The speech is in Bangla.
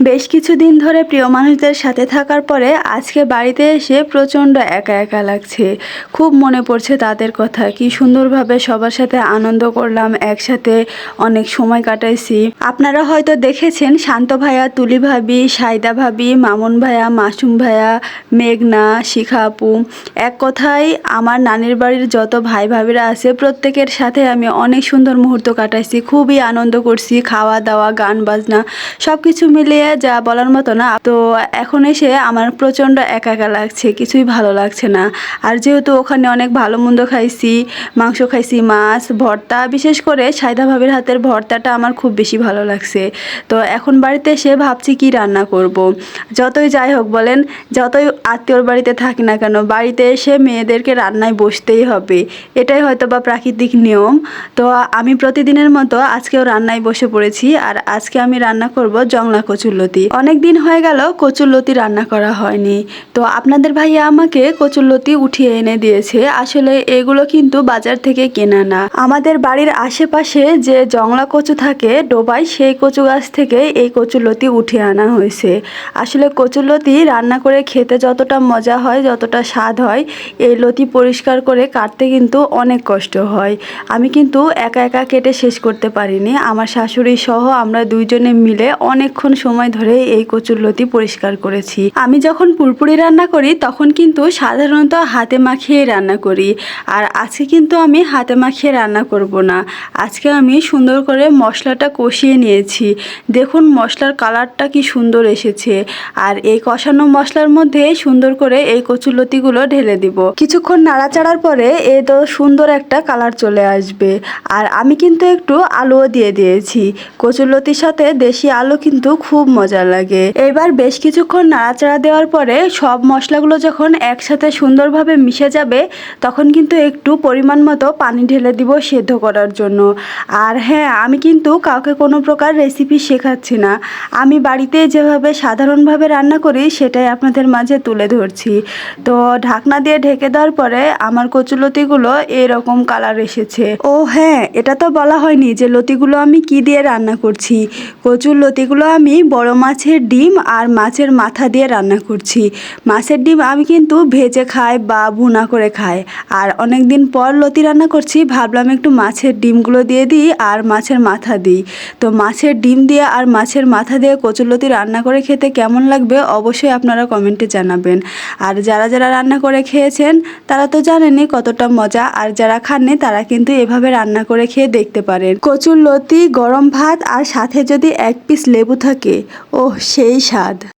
বেশ কিছুদিন ধরে প্রিয় মানুষদের সাথে থাকার পরে আজকে বাড়িতে এসে প্রচণ্ড একা একা লাগছে। খুব মনে পড়ছে তাদের কথা। কি সুন্দরভাবে সবার সাথে আনন্দ করলাম, একসাথে অনেক সময় কাটাইছি। আপনারা হয়তো দেখেছেন, শান্ত ভাইয়া, তুলি ভাবি, সাইদা ভাবি, মামুন ভাইয়া, মাসুম ভাইয়া, মেঘনা, শিখা আপু। এক কথায়, আমার নানির বাড়ির যত ভাই ভাবিরা আছে, প্রত্যেকের সাথে আমি অনেক সুন্দর মুহূর্ত কাটাইছি। খুবই আনন্দ করছি, খাওয়া দাওয়া, গান বাজনা সব কিছু মিলিয়ে যা বলার মতো না। তো এখন এসে আমার প্রচণ্ড একা একা লাগছে, কিছুই ভালো লাগছে না। আর যেহেতু ওখানে অনেক ভালো মন্দ খাইছি, মাংস খাইছি, মাছ, ভর্তা, বিশেষ করে সাইদা ভাবির হাতের ভর্তাটা আমার খুব বেশি ভালো লাগছে। তো এখন বাড়িতে এসে ভাবছি কি রান্না করব। যতই যাই হোক বলেন, যতই আত্মীয়র বাড়িতে থাকি না কেন, বাড়িতে এসে মেয়েদেরকে রান্নায় বসতেই হবে। এটাই হয়তো বা প্রাকৃতিক নিয়ম। তো আমি প্রতিদিনের মতো আজকেও রান্নায় বসে পড়েছি, আর আজকে আমি রান্না করব জংলা কচুরলতি। অনেক দিন হয়ে গেল কচুরলতি রান্না করা হয়নি। তো আপনাদের ভাইয়া আমাকে কচুরলতি উঠিয়ে এনে দিয়েছে। আসলে এগুলো কিন্তু বাজার থেকে কেনা না। আমাদের বাড়ির আশেপাশে যে জংলা কচু থাকে ডোবায়, সেই কচু গাছ থেকে এই কচুরলতি উঠিয়ে আনা হয়েছে। আসলে কচুরলতি রান্না করে খেতে যতটা মজা হয়, যতটা স্বাদ হয়, এই লতি পরিষ্কার করে কাটতে কিন্তু অনেক কষ্ট হয়। আমি কিন্তু একা একা কেটে শেষ করতে পারিনি। আমার শাশুড়ি সহ আমরা দুইজনে মিলে অনেকক্ষণ সময় ধরে এই কচুরলতি পরিষ্কার করেছি। আমি যখন পুরপুরি রান্না করি, তখন কিন্তু সাধারণত হাতে মাখিয়ে রান্না করি। আর আজকে কিন্তু আমি হাতে মাখিয়ে রান্না করব না। আজকে আমি সুন্দর করে মশলাটা কষিয়ে নিয়েছি। দেখুন, মশলার কালারটা কি সুন্দর এসেছে। আর এই কষানো মশলার মধ্যে সুন্দর করে এই কচুরলতিগুলো ঢেলে দিব। কিছুক্ষণ নাড়াচাড়ার পরে এ তো সুন্দর একটা কালার চলে আসবে। আর আমি কিন্তু একটু আলুও দিয়ে দিয়েছি। কচুরলতির সাথে দেশি আলু কিন্তু খুব মজা লাগে। এবার বেশ কিছুক্ষণ নাড়াচাড়া দেওয়ার পরে সব মশলাগুলো যখন একসাথে সুন্দরভাবে মিশে যাবে, তখন কিন্তু একটু পরিমাণ মতো পানি ঢেলে দিব সেদ্ধ করার জন্য। আর হ্যাঁ আমি কিন্তু কাউকে কোনো প্রকার রেসিপি শেখাচ্ছি না। আমি বাড়িতে যেভাবে সাধারণভাবে রান্না করি, সেটাই আপনাদের মাঝে তুলে ধরছি। তো ঢাকনা দিয়ে ঢেকে দেওয়ার পরে আমার কচুলতিগুলো এরকম কালার এসেছে। ও হ্যাঁ এটা তো বলা হয়নি যে লতিগুলো আমি কি দিয়ে রান্না করছি। কচুর লতিগুলো আমি বড় মাছের ডিম আর মাছের মাথা দিয়ে রান্না করছি। মাছের ডিম আমি কিন্তু ভেজে খাই বা ভুনা করে খাই। আর অনেক দিন পর লতি রান্না করছি, ভাবলাম একটু মাছের ডিমগুলো দিয়ে দিই আর মাছের মাথা দিই। তো মাছের ডিম দিয়ে আর মাছের মাথা দিয়ে কচুরলতি রান্না করে খেতে কেমন লাগবে অবশ্যই আপনারা কমেন্টে জানাবেন। আর যারা যারা রান্না করে খেয়েছেন, তারা তো জানেনই কতটা মজা, আর যারা খাননি, তারা কিন্তু এভাবে রান্না করে খেয়ে দেখতে পারেন। কচুর লতি, গরম ভাত আর সাথে যদি এক পিস লেবু থাকে ওহ সেই স্বাদ।